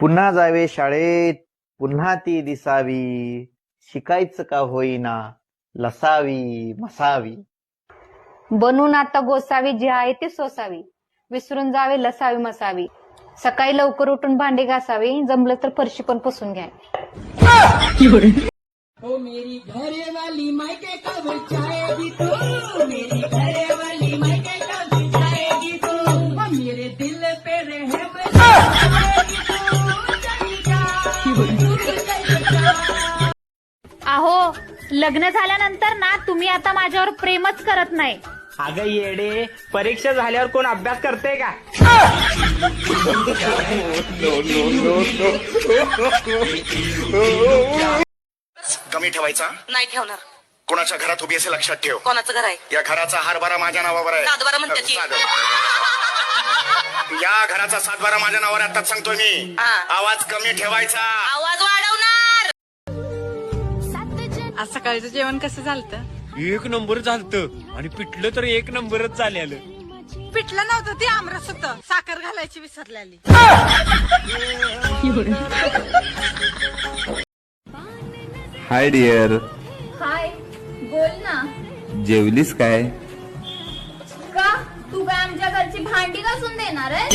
पुन्हा जावे शाळेत पुन्हा ती दिसावी. शिकायचं का होईना लसावी मसावी. बनून आता गोसावी जी आहे ती सोसावी. विसरून जावे लसावी मसावी. सकाळी लवकर उठून भांडी घासावी जमलं तर फरशी पण पुसून घ्या. ओ मेरी घरे वाली मायके कब तू? लग्न झाल्यानंतर ना तुम्ही आता माझ्यावर प्रेमच करत नाही. अगं येडे परीक्षा झाल्यावर कोण अभ्यास करते का? कमी ठेवायचा? नाही ठेवणार. कोणाच्या घरात उभी असे लक्षात ठेव. कोणाचं घर आहे? या घराचा हारबारा माझ्या नावावर आहे. सातबारा. या घराचा सातबारा माझ्या नावावर आहे, आताच सांगतोय मी. हा. आवाज कमी ठेवायचा. आवाज वाढवणार आज सकाळचं जेवण कसं झालतं? एक नंबर झालतं. आणि पिठलं तर एक नंबरच झालेलं पिठलं नव्हतं ते आमरस होतं. साखर घालायची विसरलेली. Hi dear. हाय बोल ना. जेवलीस काय? का? तू काय आमच्या घरची भांडी घासून देणार आहे?